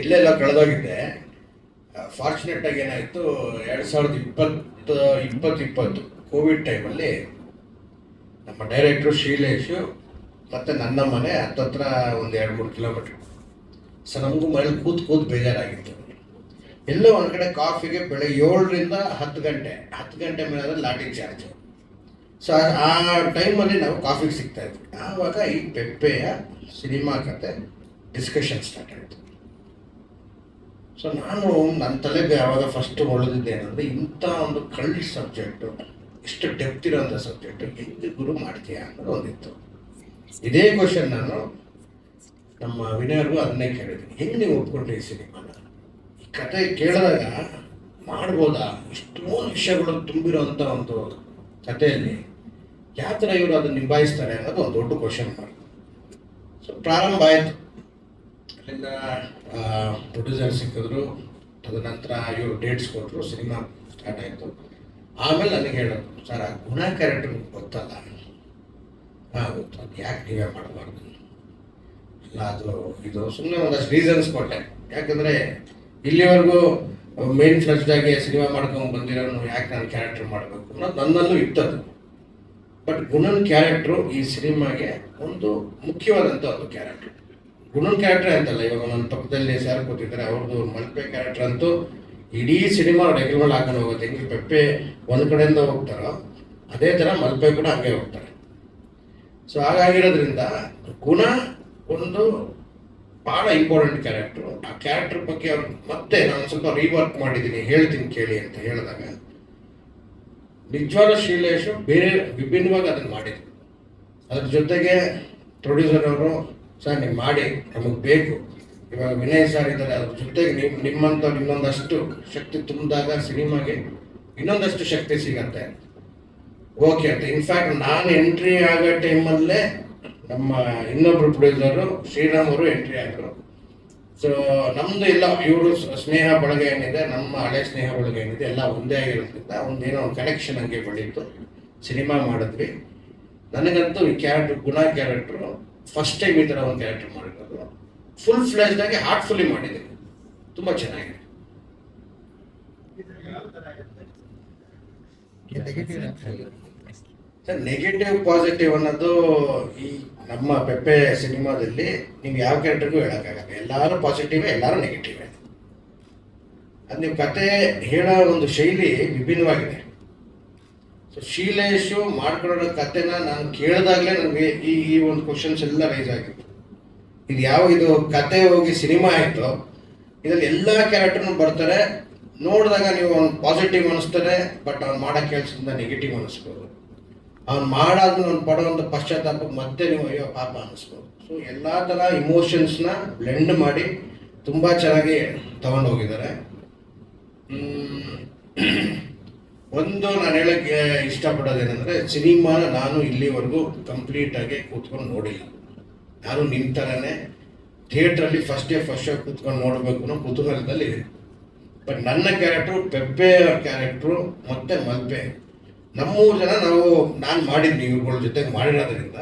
ಇಲ್ಲೆಲ್ಲ ಕಳೆದೋಗಿದ್ದೆ ಫಾರ್ಚುನೇಟ್ ಆಗಿ ಏನಾಯಿತು, ಎರಡು ಸಾವಿರದ ಇಪ್ಪತ್ತು ಇಪ್ಪತ್ತು ಇಪ್ಪತ್ತು ಕೋವಿಡ್ ಟೈಮಲ್ಲಿ ನಮ್ಮ ಡೈರೆಕ್ಟ್ರು ಶೀಲೇಶು ಮತ್ತು ನನ್ನ ಮನೆ ಹತ್ತತ್ರ ಒಂದು ಎರಡು ಮೂರು ಕಿಲೋಮೀಟ್ರ್ ಸೊ ನಮಗೂ ಮನೇಲಿ ಕೂತ್ ಕೂತ್ ಬೇಜಾರಾಗಿತ್ತು. ಎಲ್ಲೋ ಒಂದು ಕಡೆ ಕಾಫಿಗೆ ಬೆಳಗ್ಗೆ ಏಳರಿಂದ ಹತ್ತು ಗಂಟೆ ಹತ್ತು ಗಂಟೆ ಮೇಲೆ ಲಾಟಿ ಚಾರ್ಜು ಸೊ ಆ ಟೈಮಲ್ಲಿ ನಾವು ಕಾಫಿಗೆ ಸಿಗ್ತಾ ಇದ್ವಿ. ಆವಾಗ ಈ ಪೆಪ್ಪೆಯ ಸಿನಿಮಾ ಕತೆ ಡಿಸ್ಕಷನ್ ಸ್ಟಾರ್ಟ್ ಆಯಿತು. ಸೊ ನಾನು ನನ್ನ ತಲೆಗೆ ಯಾವಾಗ ಫಸ್ಟ್ ಹೊಳೆದಿದ್ದೆ ಏನಂದರೆ ಇಂಥ ಒಂದು ಕಳ್ಳ ಸಬ್ಜೆಕ್ಟು ಇಷ್ಟು ಡೆಪ್ತ್ ಇರೋಂಥ ಸಬ್ಜೆಕ್ಟು ಹೆಂಗೆ ಗುರು ಮಾಡ್ತೀಯಾ ಅನ್ನೋದು ಒಂದಿತ್ತು. ಇದೇ ಕ್ವಶನ್ ನಾನು ನಮ್ಮ ವಿನಯರ್ಗೂ ಅದನ್ನೇ ಕೇಳಿದ್ದೀನಿ ಹೆಂಗೆ ನೀವು ಒಪ್ಕೊಂಡ್ರಿ ಈ ಸಿನಿಮಾನ? ಈ ಕತೆ ಕೇಳಿದಾಗ ಮಾಡ್ಬೋದಾ? ಇಷ್ಟೊಂದು ವಿಷಯಗಳು ತುಂಬಿರೋಂಥ ಒಂದು ಕಥೆಯಲ್ಲಿ ಯಾವ ಥರ ಇವರು ಅದನ್ನು ನಿಭಾಯಿಸ್ತಾರೆ ಅನ್ನೋದು ಒಂದು ದೊಡ್ಡ ಕ್ವಶನ್ ಮಾಡಿ ಸೊ ಪ್ರಾರಂಭ ಆಯಿತು. ಅಲ್ಲಿಂದ ಪ್ರೊಡ್ಯೂಸರ್ ಸಿಕ್ಕಿದ್ರು. ತದನಂತರ ಇವರು ಡೇಟ್ಸ್ ಕೊಟ್ಟರು ಸಿನಿಮಾ ಸ್ಟಾರ್ಟ್ ಆಯಿತು. ಆಮೇಲೆ ನನಗೆ ಹೇಳೋದು, ಸರ್ ಆ ಗುಣ ಕ್ಯಾರೆಕ್ಟರ್ ಗೊತ್ತಲ್ಲ ಆಗುತ್ತೆ ಗೊತ್ತು. ಅದು ಯಾಕೆ ನೀವೇ ಮಾಡಬಾರ್ದು? ಇಲ್ಲ, ಅದು, ಇದು ಸುಮ್ಮನೆ ಒಂದಷ್ಟು ರೀಸನ್ಸ್ ಕೊಟ್ಟೆ. ಯಾಕಂದರೆ, ಇಲ್ಲಿವರೆಗೂ ಮೇನ್ ಫ್ಲಜ್ಡಾಗಿ ಸಿನಿಮಾ ಮಾಡ್ಕೊಂಡು ಬಂದಿರೋನು ಯಾಕೆ ನಾನು ಕ್ಯಾರೆಕ್ಟರ್ ಮಾಡಬೇಕು ಅನ್ನೋದು ನನ್ನಲ್ಲೂ ಇತ್ತದು. ಬಟ್ ಗುಣನ್ ಕ್ಯಾರೆಕ್ಟ್ರು ಈ ಸಿನಿಮಾಗೆ ಒಂದು ಮುಖ್ಯವಾದಂಥ ಒಂದು ಕ್ಯಾರೆಕ್ಟ್ರು ಗುಣನ್ ಕ್ಯಾರೆಕ್ಟರ್ ಅಂತಲ್ಲ, ಇವಾಗ ನನ್ನ ಪಕ್ಕದಲ್ಲಿ ಸ್ಯಾರ್ ಕೂತಿದ್ದಾರೆ ಅವ್ರದ್ದು ಮಲ್ಪೆ ಕ್ಯಾರೆಕ್ಟರ್ ಅಂತೂ ಇಡೀ ಸಿನಿಮಾ ರೆಗ್ಯುಲರ್ ಹಾಕೊಂಡು ಹೋಗುತ್ತೆ. ಹೆಂಗೆ ಪೆಪ್ಪೆ ಒಂದು ಕಡೆಯಿಂದ ಹೋಗ್ತಾರೋ, ಅದೇ ಥರ ಮಲ್ಪೆ ಕೂಡ ಹಂಗೆ ಹೋಗ್ತಾರೆ. ಸೊ ಹಾಗಾಗಿರೋದ್ರಿಂದ ಗುಣ ಒಂದು ಭಾಳ ಇಂಪಾರ್ಟೆಂಟ್ ಕ್ಯಾರೆಕ್ಟ್ರು ಆ ಕ್ಯಾರೆಕ್ಟರ್ ಬಗ್ಗೆ ಅವ್ರು ಮತ್ತೆ ನಾನು ಸ್ವಲ್ಪ ರೀವರ್ಕ್ ಮಾಡಿದ್ದೀನಿ, ಹೇಳ್ತೀನಿ ಕೇಳಿ ಅಂತ ಹೇಳಿದಾಗ, ನಿಜವಾದ ಶೀಲೇಶು ಬೇರೆ ವಿಭಿನ್ನವಾಗಿ ಅದನ್ನು ಮಾಡಿದ್ರು. ಅದ್ರ ಜೊತೆಗೆ ಪ್ರೊಡ್ಯೂಸರ್ ಅವರು ಸರ್ ನೀವು ಮಾಡಿ, ನಮಗೆ ಬೇಕು. ಇವಾಗ ವಿನಯ್ ಸರ್ ಇದ್ದಾರೆ, ಅದ್ರ ಜೊತೆಗೆ ನಿಮ್ಮ ನಿಮ್ಮಂಥವ್ರು ಇನ್ನೊಂದಷ್ಟು ಶಕ್ತಿ ತುಂಬಿದಾಗ ಸಿನಿಮಾಗೆ ಇನ್ನೊಂದಷ್ಟು ಶಕ್ತಿ ಸಿಗತ್ತೆ. ಓಕೆ ಅಂತ. ಇನ್ಫ್ಯಾಕ್ಟ್ ನಾನು ಎಂಟ್ರಿ ಆಗೋ ಟೈಮಲ್ಲೇ ನಮ್ಮ ಇನ್ನೊಬ್ಬರು ಪ್ರೊಡ್ಯೂಸರು ಶ್ರೀರಾಮ್ ಅವರು ಎಂಟ್ರಿ ಆದರು. ಸೊ ನಮ್ಮದು ಎಲ್ಲ, ಇವರು ಸ್ನೇಹ ಬಳಗ ಏನಿದೆ, ನಮ್ಮ ಹಳೆ ಸ್ನೇಹ ಬಳಗ ಏನಿದೆ, ಎಲ್ಲ ಒಂದೇ ಆಗಿರೋದ್ರಿಂದ ಒಂದೇನೋ ಒಂದು ಕನೆಕ್ಷನ್ ಹಂಗೆ ಬೆಳೀತು. ಸಿನಿಮಾ ಮಾಡಿದ್ವಿ. ನನಗಂತೂ ಈ ಕ್ಯಾರೆಕ್ಟರ್ ಗುಣ ಕ್ಯಾರೆಕ್ಟ್ರು ಫಸ್ಟ್ ಟೈಮ್ ಈ ಥರ ಒಂದು ಕ್ಯಾರೆಕ್ಟರ್ ಮಾಡಿರೋದು. ಫುಲ್ ಹಾರ್ಟ್ ಹಾರ್ಟ್ಫುಲ್ಲಿ ಮಾಡಿದೆ. ತುಂಬ ಚೆನ್ನಾಗಿದೆ. ಸರ್ ನೆಗೆಟಿವ್ ಪಾಸಿಟಿವ್ ಅನ್ನೋದು ಈ ನಮ್ಮ ಪೆಪ್ಪೆ ಸಿನಿಮಾದಲ್ಲಿ ನೀವು ಯಾವ ಕ್ಯಾರೆಕ್ಟರ್ಗೂ ಹೇಳೋಕ್ಕಾಗಲ್ಲ. ಎಲ್ಲರೂ ಪಾಸಿಟಿವೇ ಎಲ್ಲರೂ ನೆಗೆಟಿವೇ ಅದು ನೀವು ಕತೆ ಹೇಳೋ ಒಂದು ಶೈಲಿ ವಿಭಿನ್ನವಾಗಿದೆ. ಶೀಲೇಶು ಮಾಡ್ಕೊಳ್ಳೋ ಕತೆನ ನಾನು ಕೇಳಿದಾಗಲೇ ನನಗೆ ಈ ಈ ಒಂದು ಕ್ವಶನ್ಸ್ ಎಲ್ಲ ರೈಸ್ ಆಗಿತ್ತು. ಇದು ಯಾವ, ಇದು ಕತೆ ಹೋಗಿ ಸಿನಿಮಾ ಆಯಿತು, ಇದರಲ್ಲಿ ಎಲ್ಲ ಕ್ಯಾರೆಕ್ಟರ್ನು ಬರ್ತಾರೆ. ನೋಡಿದಾಗ ನೀವು ಅವ್ನು ಪಾಸಿಟಿವ್ ಅನಿಸ್ತಾರೆ ಬಟ್ ಅವ್ನು ಮಾಡೋ ಕೆಲಸದಿಂದ ನೆಗೆಟಿವ್ ಅನಿಸ್ಬೋದು. ಅವ್ನು ಮಾಡಾದ ಅವ್ನು ಪಡೋವಂಥ ಪಶ್ಚಾತ್ತಾಪಕ್ಕೆ ಮತ್ತೆ ನೀವು, ಅಯ್ಯೋ, ಪಾಪ ಅನ್ನಿಸ್ಬೋದು ಸೊ ಎಲ್ಲ ಥರ ಇಮೋಷನ್ಸ್ನ ಬ್ಲೆಂಡ್ ಮಾಡಿ ತುಂಬ ಚೆನ್ನಾಗಿ ತಗೊಂಡೋಗಿದ್ದಾರೆ. ಒಂದು ನಾನು ಹೇಳಕ್ಕೆ ಇಷ್ಟಪಡೋದೇನೆಂದರೆ, ಸಿನಿಮಾನ ನಾನು ಇಲ್ಲಿವರೆಗೂ ಕಂಪ್ಲೀಟಾಗಿ ಕೂತ್ಕೊಂಡು ನೋಡಿಲ್ಲ. ನಾನು ನಿಮ್ಮ ಥರನೇ ಥಿಯೇಟ್ರಲ್ಲಿ ಫಸ್ಟ್ ಡೇ ಫಸ್ಟ್ ಶೋ ಕೂತ್ಕೊಂಡು ನೋಡಬೇಕು ಅನ್ನೋ ಕುತೂಹಲದಲ್ಲಿ ಬಟ್ ನನ್ನ ಕ್ಯಾರೆಕ್ಟ್ರು ಪೆಪ್ಪೆ ಕ್ಯಾರೆಕ್ಟ್ರು ಮತ್ತು ಮಲ್ಪೆ. ನಮ್ಮೂರು ಜನ ನಾವು, ನಾನು ಮಾಡಿದ್ವಿ ಇವ್ರುಗಳ ಜೊತೆಗೆ ಮಾಡಿರೋದ್ರಿಂದ,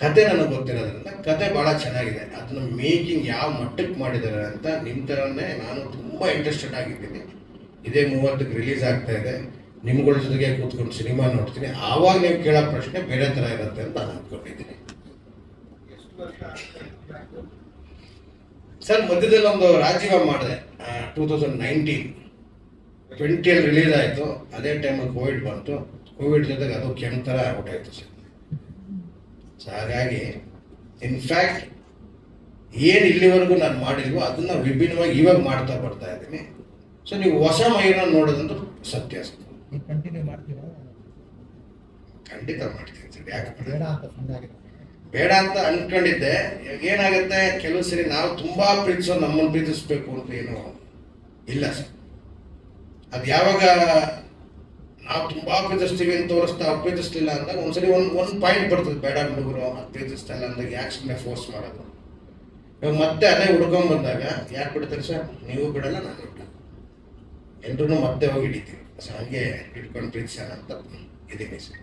ಕತೆ ನನಗೆ ಗೊತ್ತಿರೋದ್ರಿಂದ ಕತೆ ಭಾಳ ಚೆನ್ನಾಗಿದೆ. ಅದನ್ನ ಮೇಕಿಂಗ್ ಯಾವ ಮಟ್ಟಕ್ಕೆ ಮಾಡಿದ್ದಾರೆ ಅಂತ ನಿಮ್ಮ ಥರನೇ ನಾನು ತುಂಬ ಇಂಟ್ರೆಸ್ಟೆಡ್ ಆಗಿದ್ದೀನಿ. ಇದೇ ಮೂವತ್ತಕ್ಕೆ ರಿಲೀಸ್ ಆಗ್ತಾ ಇದೆ. ನಿಮ್ಗಳ ಜೊತೆಗೆ ಕೂತ್ಕೊಂಡು ಸಿನಿಮಾ ನೋಡ್ತೀನಿ. ಆವಾಗ ನೀವು ಕೇಳೋ ಪ್ರಶ್ನೆ ಬೇರೆ ಥರ ಇರುತ್ತೆ ಅಂತ ನಾನು ಅಂದ್ಕೊಂಡಿದ್ದೀನಿ ಸರ್, ಮಧ್ಯದಲ್ಲಿ ಒಂದು ರಾಜೀವ ಮಾಡಿದೆ. ಟೂ ತೌಸಂಡ್ ನೈನ್ಟೀನ್ ಟ್ವೆಂಟಿಯಲ್ಲಿ ರಿಲೀಸ್ ಆಯಿತು. ಅದೇ ಟೈಮಲ್ಲಿ ಕೋವಿಡ್ ಬಂತು. ಕೋವಿಡ್ ಜೊತೆಗೆ ಅದು ಕೆಮ್ಮ ಥರ ಸರ್. ಸೊ ಹಾಗಾಗಿ ಇನ್ಫ್ಯಾಕ್ಟ್ ಏನು ಇಲ್ಲಿವರೆಗೂ ನಾನು ಮಾಡಿಲ್ವೋ ಅದನ್ನು ವಿಭಿನ್ನವಾಗಿ ಇವಾಗ ಮಾಡ್ತಾ ಬರ್ತಾ ಇದ್ದೀನಿ. ಸೊ ನೀವು ಹೊಸ ಮೈನ ನೋಡೋದಂತ ಸತ್ಯ ಕಂಟಿನ್ಯೂ ಮಾಡ್ತೀರಾ? ಖಂಡಿತ ಮಾಡ್ತೀನಿ ಸರ್ ಯಾಕೆ ಬೇಡ ಅಂತ ಸುಮ್ಮನಾಗಿದೆ ಬೇಡ ಅಂತ ಅನ್ಕೊಂಡಿದ್ದೆ. ಏನಾಗುತ್ತೆ ಕೆಲವು ಸರಿ ನಾವು ತುಂಬಾ ಪ್ರೀತಿಸೋ ನಮ್ಮನ್ನು ಪ್ರೀತಿಸ್ಬೇಕು ಅಂತ ಏನು ಇಲ್ಲ ಸರ್. ಅದು ಯಾವಾಗ ನಾವು ತುಂಬಾ ಪ್ರೀತಿಸ್ತೀವಿ ಅಂತ ತೋರಿಸ್ತಾ ಪ್ರೀತಿಸ್ಲಿಲ್ಲ ಅಂದಾಗ ಒಂದ್ಸರಿ ಒಂದು ಒಂದು ಪಾಯಿಂಟ್ ಬರ್ತದೆ. ಬೇಡ ಹುಡುಗರು ಅದು ಪ್ರೀತಿಸ್ತಾ ಇಲ್ಲ ಅಂದಾಗ ಯಾಕೆ ಸುಮ್ಮನೆ ಫೋರ್ಸ್ ಮಾಡೋದು? ಇವಾಗ ಮತ್ತೆ ಅದೇ ಹುಡ್ಕೊಂಡ್ ಬಂದಾಗ ಯಾಕೆ ಬಿಡ್ತಾರೆ ಸರ್? ನೀವು ಬಿಡಲ್ಲ ನಾನು ಬಿಡಲ್ಲ. ಎಲ್ರೂ ಮತ್ತೆ ಹೋಗಿ ಹಿಡಿತೀವಿ ಸೊ ಹಂಗೆ ಹಿಡ್ಕೊಂಡು ಪ್ರೀತಿಸೋಣ ಅಂತ ಇದ್ದೀನಿ ಸರ್.